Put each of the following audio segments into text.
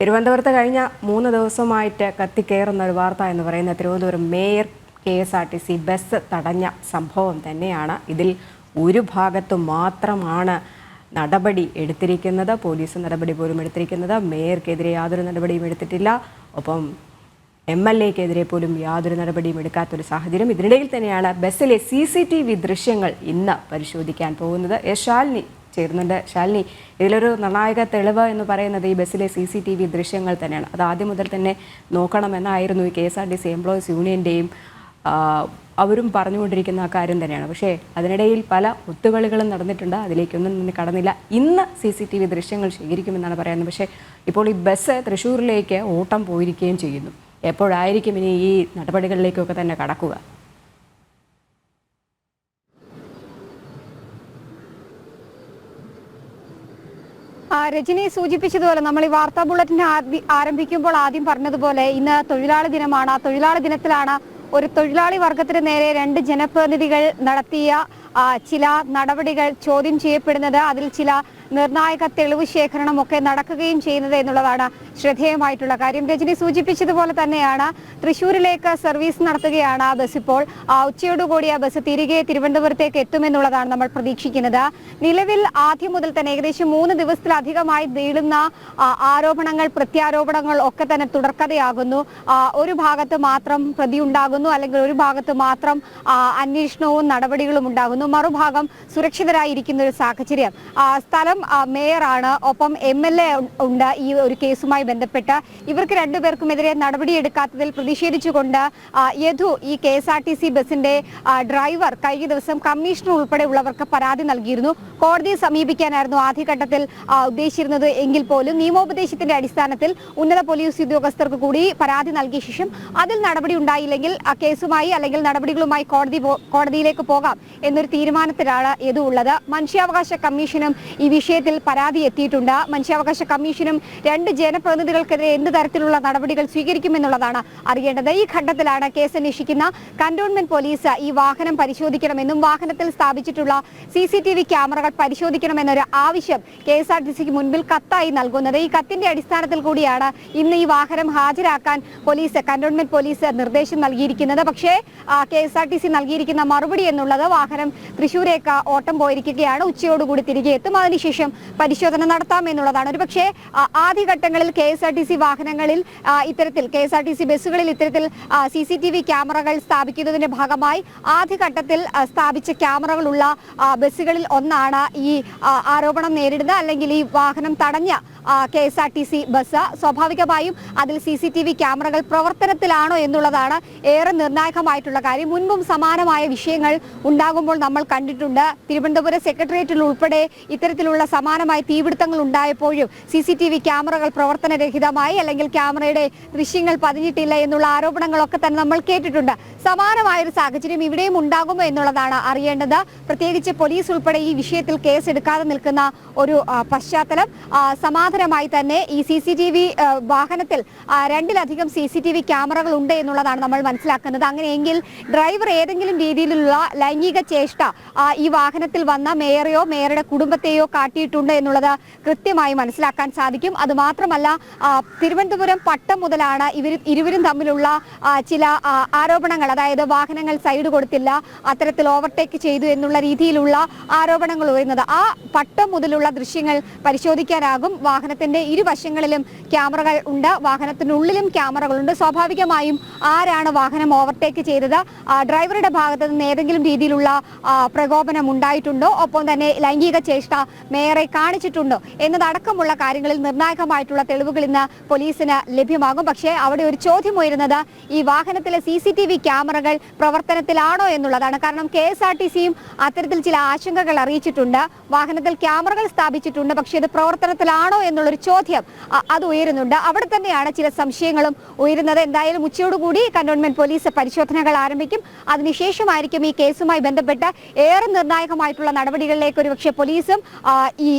തിരുവനന്തപുരത്ത് കഴിഞ്ഞ മൂന്ന് ദിവസമായിട്ട് കത്തിക്കയറുന്ന ഒരു വാർത്ത എന്ന് പറയുന്ന Thiruvananthapuram mayor K S R T C bus തടഞ്ഞ സംഭവം തന്നെയാണ്. ഇതിൽ ഒരു ഭാഗത്തു മാത്രമാണ് നടപടി എടുത്തിരിക്കുന്നത്. പോലീസ് നടപടി പോലും എടുത്തിരിക്കുന്നത്. മേയർക്കെതിരെ യാതൊരു നടപടിയും എടുത്തിട്ടില്ല. ഒപ്പം എം എൽ എക്കെതിരെ പോലും യാതൊരു നടപടിയും എടുക്കാത്തൊരു സാഹചര്യം. ഇതിനിടയിൽ തന്നെയാണ് ബസ്സിലെ സി സി ടി വി ദൃശ്യങ്ങൾ ഇന്ന് പരിശോധിക്കാൻ പോകുന്നത്. എസ് ശാലിനി ചേരുന്നുണ്ട്. ശാലിനി ഇതിലൊരു നിർണായക തെളിവ് എന്ന് പറയുന്നത് ഈ ബസ്സിലെ സി സി ടി വി ദൃശ്യങ്ങൾ തന്നെയാണ്. അത് ആദ്യം മുതൽ തന്നെ നോക്കണമെന്നായിരുന്നു ഈ K S R T C employees യൂണിയന്റെയും അവരും പറഞ്ഞുകൊണ്ടിരിക്കുന്ന കാര്യം തന്നെയാണ്. പക്ഷേ അതിനിടയിൽ പല ഒത്തുകളികളും നടന്നിട്ടുണ്ട്. അതിലേക്കൊന്നും നിന്ന് കടന്നില്ല. ഇന്ന് സി സി ടി വി ദൃശ്യങ്ങൾ ശേഖരിക്കുമെന്നാണ് പറയുന്നത്. പക്ഷേ ഇപ്പോൾ ഈ ബസ് തൃശ്ശൂരിലേക്ക് ഓട്ടം പോയിരിക്കുകയും ചെയ്യുന്നു. എപ്പോഴായിരിക്കും ഇനി ഈ നടപടികളിലേക്കൊക്കെ തന്നെ കടക്കുക? രജനി സൂചിപ്പിച്ചതുപോലെ നമ്മൾ ഈ വാർത്താ ബുള്ളറ്റിനെ ആദ്യ- ആരംഭിക്കുമ്പോൾ ആദ്യം പറഞ്ഞതുപോലെ ഇന്ന് തൊഴിലാളി ദിനമാണ്. ആ തൊഴിലാളി ദിനത്തിലാണ് ഒരു തൊഴിലാളി വർഗത്തിന് നേരെ രണ്ട് ജനപ്രതിനിധികൾ നടത്തിയ ചില നടപടികൾ ചോദ്യം ചെയ്യപ്പെടുന്നത്. അതിൽ ചില നിർണായക തെളിവ് ശേഖരണം ഒക്കെ നടക്കുകയും ചെയ്യുന്നത് എന്നുള്ളതാണ് ശ്രദ്ധേയമായിട്ടുള്ള കാര്യം. രജനി സൂചിപ്പിച്ചതുപോലെ തന്നെയാണ് തൃശ്ശൂരിലേക്ക് സർവീസ് നടത്തുകയാണ് ആ ബസ് ഇപ്പോൾ. ഉച്ചയോടുകൂടി ആ ബസ് തിരികെ തിരുവനന്തപുരത്തേക്ക് എത്തുമെന്നുള്ളതാണ് നമ്മൾ പ്രതീക്ഷിക്കുന്നത്. നിലവിൽ ആദ്യം മുതൽ തന്നെ ഏകദേശം മൂന്ന് ദിവസത്തിലധികമായി നീളുന്ന ആരോപണങ്ങൾ പ്രത്യാരോപണങ്ങൾ ഒക്കെ തന്നെ തുടർക്കഥയാകുന്നു. ഒരു ഭാഗത്ത് മാത്രം പ്രതി ഉണ്ടാകുന്നു അല്ലെങ്കിൽ ഒരു ഭാഗത്ത് മാത്രം അന്വേഷണവും നടപടികളും ഉണ്ടാകുന്നു. മറുഭാഗം സുരക്ഷിതരായിരിക്കുന്ന ഒരു സാഹചര്യം. സ്ഥലം ആ, മേയറാണ്. ഒപ്പം എം എൽ എ ഉണ്ട് ഈ ഒരു കേസുമായി ബന്ധപ്പെട്ട്. ഇവർക്ക് രണ്ടുപേർക്കുമെതിരെ നടപടിയെടുക്കാത്തതിൽ പ്രതിഷേധിച്ചുകൊണ്ട് യധു ഈ K S R T C ബസിന്റെ ഡ്രൈവർ കഴിഞ്ഞ ദിവസം കമ്മീഷണർ ഉൾപ്പെടെയുള്ളവർക്ക് പരാതി നൽകിയിരുന്നു. കോടതിയെ സമീപിക്കാനായിരുന്നു ആദ്യഘട്ടത്തിൽ ഉദ്ദേശിച്ചിരുന്നത്. എങ്കിൽ പോലും നിയമോപദേശത്തിന്റെ അടിസ്ഥാനത്തിൽ ഉന്നത പോലീസ് ഉദ്യോഗസ്ഥർക്ക് കൂടി പരാതി നൽകിയ ശേഷം അതിൽ നടപടി ഉണ്ടായില്ലെങ്കിൽ കേസുമായി അല്ലെങ്കിൽ നടപടികളുമായി കോടതി കോടതിയിലേക്ക് പോകാം എന്നൊരു തീരുമാനത്തിലാണ് യദു ഉള്ളത്. മനുഷ്യാവകാശ കമ്മീഷനും ഈ വിഷയത്തിൽ പരാതി എത്തിയിട്ടുണ്ട്. മനുഷ്യാവകാശ കമ്മീഷനും രണ്ട് ജനപ്രതിനിധികൾക്കെതിരെ എന്ത് തരത്തിലുള്ള നടപടികൾ സ്വീകരിക്കുമെന്നുള്ളതാണ് അറിയേണ്ടത്. ഈ ഘട്ടത്തിലാണ് കേസ് അന്വേഷിക്കുന്ന കന്റോൺമെന്റ് പോലീസ് ഈ വാഹനം പരിശോധിക്കണമെന്നും വാഹനത്തിൽ സ്ഥാപിച്ചിട്ടുള്ള സി സി ടി വി ക്യാമറകൾ പരിശോധിക്കണമെന്നൊരു ആവശ്യം കെ എസ് ആർ ടി സിക്ക് മുൻപിൽ കത്തായി നൽകുന്നത്. ഈ കത്തിന്റെ അടിസ്ഥാനത്തിൽ കൂടിയാണ് ഇന്ന് ഈ വാഹനം ഹാജരാക്കാൻ പോലീസ് കന്റോൺമെന്റ് പോലീസ് നിർദ്ദേശം നൽകിയിരിക്കുന്നത്. പക്ഷേ K S R T C നൽകിയിരിക്കുന്ന മറുപടി എന്നുള്ളത് വാഹനം തൃശൂരേക്ക് ഓട്ടം പോയിരിക്കുകയാണ്. ഉച്ചയോടുകൂടി തിരികെ എത്തും. അതിനുശേഷം പരിശോധന നടത്താമെന്നുള്ളതാണ് ഒരുപക്ഷെ ആദ്യഘട്ടങ്ങളിൽ K S R T C വാഹനങ്ങളിൽ ഇത്തരത്തിൽ K S R T C ബസ്സുകളിൽ ഇത്തരത്തിൽ സി സി ടി വി ക്യാമറകൾ സ്ഥാപിക്കുന്നതിന്റെ ഭാഗമായി ആദ്യഘട്ടത്തിൽ സ്ഥാപിച്ച ക്യാമറകളുള്ള ബസ്സുകളിൽ ഒന്നാണ് ഈ ആരോപണം നേരിടുന്നത്. അല്ലെങ്കിൽ ഈ വാഹനം തടഞ്ഞ K S R T C bus. സ്വാഭാവികമായും അതിൽ സി സി ടി വി ക്യാമറകൾ പ്രവർത്തനത്തിലാണോ എന്നുള്ളതാണ് ഏറെ നിർണായകമായിട്ടുള്ള കാര്യം. മുൻപും സമാനമായ വിഷയങ്ങൾ ഉണ്ടാകുമ്പോൾ നമ്മൾ കണ്ടിട്ടുണ്ട്. തിരുവനന്തപുരം സെക്രട്ടേറിയറ്റിൽ ഉൾപ്പെടെ ഇത്തരത്തിലുള്ള സമാനമായ തീപിടുത്തങ്ങൾ ഉണ്ടായപ്പോഴും സി സി ടി വി ക്യാമറകൾ പ്രവർത്തനരഹിതമായി അല്ലെങ്കിൽ ക്യാമറയുടെ ദൃശ്യങ്ങൾ പതിഞ്ഞിട്ടില്ല എന്നുള്ള ആരോപണങ്ങളൊക്കെ തന്നെ നമ്മൾ കേട്ടിട്ടുണ്ട്. സമാനമായ ഒരു സാഹചര്യം ഇവിടെയും ഉണ്ടാകുമോ എന്നുള്ളതാണ് അറിയേണ്ടത്. പ്രത്യേകിച്ച് പോലീസ് ഉൾപ്പെടെ ഈ വിഷയത്തിൽ കേസ് എടുക്കാതെ നിൽക്കുന്ന ഒരു പശ്ചാത്തലം ആ, സമാന്തരമായി തന്നെ ഈ സി സി ടി വി വാഹനത്തിൽ രണ്ടിലധികം സി സി ടി വി ക്യാമറകൾ ഉണ്ട് എന്നുള്ളതാണ് നമ്മൾ മനസ്സിലാക്കുന്നത്. അങ്ങനെയെങ്കിൽ ഡ്രൈവർ ഏതെങ്കിലും രീതിയിലുള്ള ലൈംഗിക ചേഷ്ട ഈ വാഹനത്തിൽ വന്ന മേയറെയോ മേയറുടെ കുടുംബത്തെയോ കാട്ടിയിട്ടുണ്ട് എന്നുള്ളത് കൃത്യമായി മനസ്സിലാക്കാൻ സാധിക്കും. അതുമാത്രമല്ല തിരുവനന്തപുരം പട്ടം മുതലാണ് ഇവർ ഇരുവരും തമ്മിലുള്ള ചില ആരോപണങ്ങൾ അതായത് വാഹനങ്ങൾ സൈഡ് കൊടുത്തില്ല അത്തരത്തിൽ ഓവർടേക്ക് ചെയ്തു എന്നുള്ള രീതിയിലുള്ള ആരോപണങ്ങൾ ഉയരുന്നത്. ആ പട്ടം മുതലുള്ള ദൃശ്യങ്ങൾ പരിശോധിക്കാനാകും വാഹനത്തിന്റെ ഇരുവശങ്ങളിലും ക്യാമറകൾ ഉണ്ട്. വാഹനത്തിനുള്ളിലും ക്യാമറകളുണ്ട് സ്വാഭാവികമായും ആരാണ് വാഹനം ഓവർടേക്ക് ചെയ്തത്? ഡ്രൈവറുടെ ഭാഗത്ത് നിന്ന് ഏതെങ്കിലും രീതിയിലുള്ള പ്രകോപനം ഉണ്ടായിട്ടുണ്ടോ? ഒപ്പം തന്നെ ലൈംഗിക ചേഷ്ട മേയറെ കാണിച്ചിട്ടുണ്ടോ? എന്നതടക്കമുള്ള കാര്യങ്ങളിൽ നിർണായകമായിട്ടുള്ള തെളിവുകൾ ഇന്ന് പോലീസിന് ലഭ്യമാകും. പക്ഷേ അവിടെ ഒരു ചോദ്യം ഉയരുന്നത് ഈ വാഹനത്തിലെ സി ക്യാമറകൾ പ്രവർത്തനത്തിലാണോ എന്നുള്ളതാണ്. കാരണം കെ എസ് ആർ അത്തരത്തിൽ ചില ആശങ്കകൾ അറിയിച്ചിട്ടുണ്ട്. വാഹനത്തിൽ ക്യാമറകൾ സ്ഥാപിച്ചിട്ടുണ്ട്. പക്ഷേ ഇത് പ്രവർത്തനത്തിലാണോ എന്നുള്ളൊരു ചോദ്യം. അത് ഉയരുന്നുണ്ട്. അവിടെ തന്നെയാണ് ചില സംശയങ്ങളും ഉയരുന്നത്. എന്തായാലും ഉച്ചയോടുകൂടി കന്റോൺമെന്റ് പോലീസ് പരിശോധനകൾ ആരംഭിക്കും. അതിനുശേഷമായിരിക്കും ഈ കേസുമായി ബന്ധപ്പെട്ട് ഏറെ നിർണായകമായിട്ടുള്ള നടപടികളിലേക്ക് ഒരുപക്ഷെ പോലീസും ഈ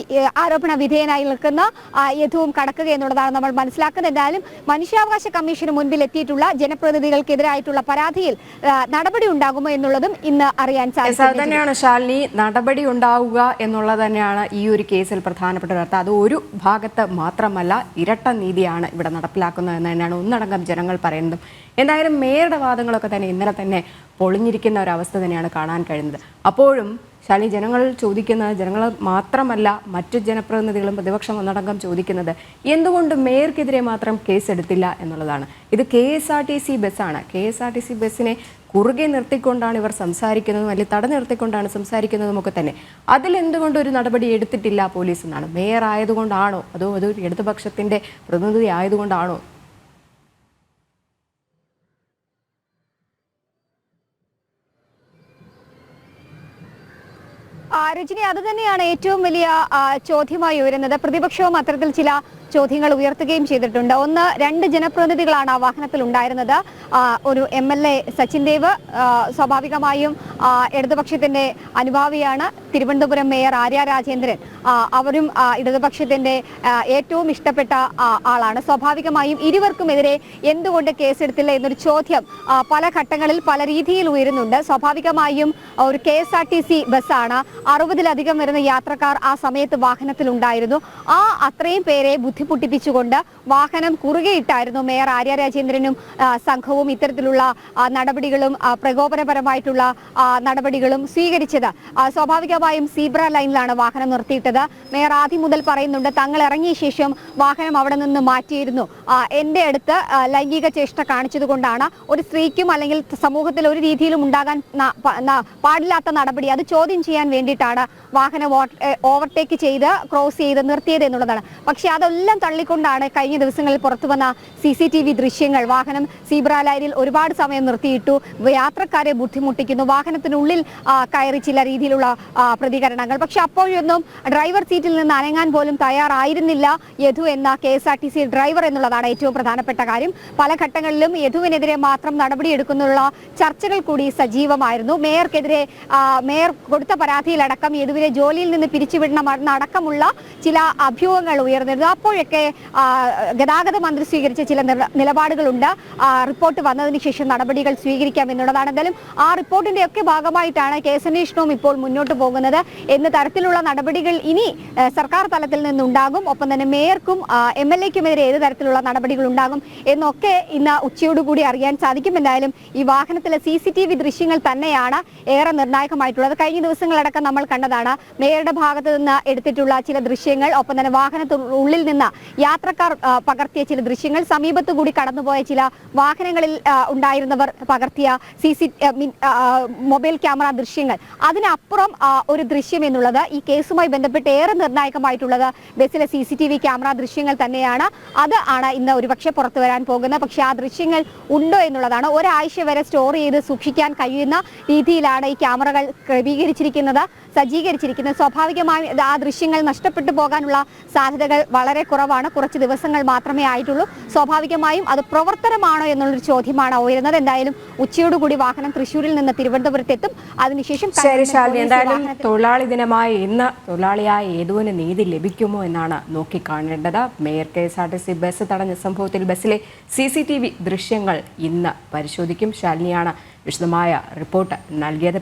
ആരോപണ വിധേയനായി നിൽക്കുന്ന യഥവും കടക്കുക എന്നുള്ളതാണ് നമ്മൾ മനസ്സിലാക്കുന്നത്. എന്തായാലും മനുഷ്യാവകാശ കമ്മീഷന് മുൻപിൽ എത്തിയിട്ടുള്ള ജനപ്രതിനിധികൾക്കെതിരായിട്ടുള്ള പരാതിയിൽ നടപടി ഉണ്ടാകുമോ എന്നുള്ളതും ഇന്ന് അറിയാൻ സാധിക്കും. തന്നെയാണ് ശാലിനി. നടപടി ഉണ്ടാവുക എന്നുള്ളത് തന്നെയാണ് ഈ ഒരു കേസിൽ പ്രധാനപ്പെട്ട അത് ഒരു ഭാഗം ഭാഗത്ത് മാത്രമല്ല ഇരട്ട നീതിയാണ് ഇവിടെ നടപ്പിലാക്കുന്നത് എന്ന് തന്നെയാണ് ഒന്നടങ്കം ജനങ്ങൾ പറയുന്നത്. എന്തായാലും മേയറുടെ വാദങ്ങളൊക്കെ തന്നെ ഇന്നലെ തന്നെ പൊളിഞ്ഞിരിക്കുന്ന ഒരവസ്ഥ തന്നെയാണ് കാണാൻ കഴിയുന്നത് അപ്പോഴും ശാലി ജനങ്ങൾ ചോദിക്കുന്നത് ജനങ്ങൾ മാത്രമല്ല മറ്റു ജനപ്രതിനിധികളും പ്രതിപക്ഷം ഒന്നടങ്കം ചോദിക്കുന്നത് എന്തുകൊണ്ട് മേയർക്കെതിരെ മാത്രം കേസ് എടുത്തില്ല എന്നുള്ളതാണ്. ഇത് K S R T C ബസ്സാണ്. K S R T C ബസ്സിനെ കുറുകെ നിർത്തിക്കൊണ്ടാണ് ഇവർ സംസാരിക്കുന്നതും അല്ലെങ്കിൽ തട നിർത്തിക്കൊണ്ടാണ് സംസാരിക്കുന്നതും ഒക്കെ തന്നെ. അതിലെന്തുകൊണ്ട് ഒരു നടപടി എടുത്തിട്ടില്ല പോലീസ് എന്നാണ്? മേയർ ആയതുകൊണ്ടാണോ? അതോ അതൊരു ഇടതുപക്ഷത്തിന്റെ പ്രതിനിധി ആയതുകൊണ്ടാണോ? രജനി അത് തന്നെയാണ് ഏറ്റവും വലിയ ചോദ്യമായി ഉയരുന്നത്. പ്രതിപക്ഷവും അത്തരത്തിൽ ചില ചോദ്യങ്ങൾ ഉയർത്തുകയും ചെയ്തിട്ടുണ്ട്. ഒന്ന് രണ്ട് ജനപ്രതിനിധികളാണ് ആ വാഹനത്തിൽ ഉണ്ടായിരുന്നത് ഒരു M L A Sachin Dev സ്വാഭാവികമായും ഇടതുപക്ഷത്തിന്റെ അനുഭാവിയാണ് തിരുവനന്തപുരം മേയർ ആര്യ രാജേന്ദ്രൻ. അവരും ഇടതുപക്ഷത്തിന്റെ ഏറ്റവും ഇഷ്ടപ്പെട്ട ആളാണ്. സ്വാഭാവികമായും ഇരുവർക്കുമെതിരെ എന്തുകൊണ്ട് കേസെടുത്തില്ല എന്നൊരു ചോദ്യം പല ഘട്ടങ്ങളിൽ പല രീതിയിൽ ഉയരുന്നുണ്ട്. സ്വാഭാവികമായും ഒരു K S R T C ബസ്സാണ് അറുപതിലധികം വരുന്ന യാത്രക്കാർ ആ സമയത്ത് വാഹനത്തിൽ ഉണ്ടായിരുന്നു ആ അത്രയും പേരെ ബുദ്ധിമുട്ടിപ്പിച്ചുകൊണ്ട് വാഹനം കുറുകെയിട്ടായിരുന്നു മേയർ ആര്യ രാജേന്ദ്രനും സംഘവും ഇത്തരത്തിലുള്ള നടപടികളും പ്രകോപനപരമായിട്ടുള്ള നടപടികളും സ്വീകരിച്ചത്. സ്വാഭാവികമായും സീബ്ര ലൈനിലാണ് വാഹനം നിർത്തിയിട്ടത്. മേയർ ആദ്യം മുതൽ പറയുന്നുണ്ട് തങ്ങൾ ഇറങ്ങിയ ശേഷം വാഹനം അവിടെ നിന്ന് മാറ്റിയിരുന്നു. എന്റെ അടുത്ത് ലൈംഗിക ചേഷ്ട കാണിച്ചതുകൊണ്ടാണ് ഒരു സ്ത്രീക്കും അല്ലെങ്കിൽ സമൂഹത്തിൽ ഒരു രീതിയിലും ഉണ്ടാകാൻ പാടില്ലാത്ത നടപടി. അത് ചോദ്യം ചെയ്യാൻ വേണ്ടിയിട്ടാണ് വാഹനം ഓവർടേക്ക് ചെയ്ത് ക്രോസ് ചെയ്ത് നിർത്തിയത് എന്നുള്ളതാണ്. പക്ഷെ അതെല്ലാം തള്ളിക്കൊണ്ടാണ് കഴിഞ്ഞ ദിവസങ്ങളിൽ പുറത്തു വന്ന സി സി ടി വി ദൃശ്യങ്ങൾ. വാഹനം സീബ്ര ലൈനിൽ ഒരുപാട് സമയം നിർത്തിയിട്ടു. യാത്രക്കാരെ ബുദ്ധിമുട്ടിക്കുന്നു. വാഹനത്തിനുള്ളിൽ കയറി ചില രീതിയിലുള്ള പ്രതികരണങ്ങൾ. പക്ഷെ അപ്പോഴൊന്നും ഡ്രൈവർ സീറ്റിൽ നിന്ന് അനങ്ങാൻ പോലും തയ്യാറായിരുന്നില്ല. യദു എന്ന K S R T C driver എന്നുള്ളതാണ് ഏറ്റവും പ്രധാനപ്പെട്ട കാര്യം. പല ഘട്ടങ്ങളിലും യദുവിനെതിരെ മാത്രം നടപടിയെടുക്കുന്നുള്ള ചർച്ചകൾ കൂടി സജീവമായിരുന്നു. മേയർക്കെതിരെ മേയർ കൊടുത്ത പരാതിയിലടക്കം യദുവിനെ ജോലിയിൽ നിന്ന് പിരിച്ചുവിടണം. അടക്കമുള്ള ചില അഭ്യൂഹങ്ങൾ ഉയർന്നിരുന്നു. അപ്പോഴൊക്കെ ആ, ഗതാഗത മന്ത്രി സ്വീകരിച്ച ചില നില- നിലപാടുകളുണ്ട്. റിപ്പോർട്ട് വന്നതിന് ശേഷം നടപടികൾ സ്വീകരിക്കാം എന്നുള്ളതാണ്. എന്തായാലും ആ റിപ്പോർട്ടിന്റെ ഒക്കെ ഭാഗമായിട്ടാണ് കേസന്വേഷണവും ഇപ്പോൾ മുന്നോട്ട് പോകുന്നത് എന്ന തരത്തിലുള്ള നടപടികൾ ഇനി സർക്കാർ തലത്തിൽ നിന്നുണ്ടാകും. ഒപ്പം തന്നെ മേയർക്കും എം എൽ എക്കുമെതിരെ ഏത് തരത്തിലുള്ള നടപടികൾ ഉണ്ടാകും എന്നൊക്കെ ഇന്ന് ഉച്ചയോടുകൂടി അറിയാൻ സാധിക്കും. എന്തായാലും ഈ വാഹനത്തിലെ സി സി ടി വി ദൃശ്യങ്ങൾ തന്നെയാണ് ഏറെ നിർണായകമായിട്ടുള്ളത്. കഴിഞ്ഞ ദിവസങ്ങളടക്കം നമ്മൾ കണ്ടതാണ് മേയറുടെ ഭാഗത്ത് നിന്ന് എടുത്തിട്ടുള്ള ചില ദൃശ്യങ്ങൾ. ഒപ്പം തന്നെ വാഹനത്തിനുള്ളിൽ നിന്ന് യാത്രക്കാർ പകർത്തിയ ചില ദൃശ്യങ്ങൾ സമീപത്തു കൂടി കടന്നുപോയ ചില വാഹനങ്ങളിൽ ഉണ്ടായിരുന്നവർ പകർത്തിയ സി സി മൊബൈൽ ക്യാമറ ദൃശ്യങ്ങൾ. അതിനപ്പുറം ഒരു ദൃശ്യം എന്നുള്ളത് ഈ കേസുമായി ബന്ധപ്പെട്ട് ഏറെ നിർണായകമായിട്ടുള്ളത് ബസ്സിലെ സി ക്യാമറ ദൃശ്യങ്ങൾ തന്നെയാണ്. അത് ആണ് ഇന്ന് ഒരുപക്ഷെ പുറത്തു വരാൻ പോകുന്നത്. പക്ഷേ ആ ദൃശ്യങ്ങൾ ഉണ്ടോ എന്നുള്ളതാണ് ഒരാഴ്ച വരെ സ്റ്റോർ ചെയ്ത് സൂക്ഷിക്കാൻ കഴിയുന്ന രീതിയിലാണ് ഈ ക്യാമറകൾ ക്രമീകരിച്ചിരിക്കുന്നത്. സജ്ജീകരിച്ചിരിക്കുന്നത്. സ്വാഭാവികമായും ആ ദൃശ്യങ്ങൾ നഷ്ടപ്പെട്ടു പോകാനുള്ള സാധ്യതകൾ വളരെ കുറവാണ്. കുറച്ച് ദിവസങ്ങൾ മാത്രമേ ആയിട്ടുള്ളൂ. സ്വാഭാവികമായും അത് പ്രവർത്തനമാണോ എന്നുള്ളൊരു ചോദ്യമാണ് ഉയരുന്നത്. എന്തായാലും ഉച്ചയോടുകൂടി വാഹനം തൃശ്ശൂരിൽ നിന്ന് തിരുവനന്തപുരത്തെത്തും അതിനുശേഷം എന്തായാലും തൊഴിലാളി ദിനമായ ഇന്ന് തൊഴിലാളിയായ ഏതുവിന് നീതി ലഭിക്കുമോ എന്നാണ് നോക്കിക്കാണേണ്ടത്. Mayor K S R T C bus തടഞ്ഞ സംഭവത്തിൽ ബസ്സിലെ സി സി ടി വി ദൃശ്യങ്ങൾ ഇന്ന് പരിശോധിക്കും. ശാലിനിയാണ് വിശദമായ റിപ്പോർട്ട് നൽകിയത്.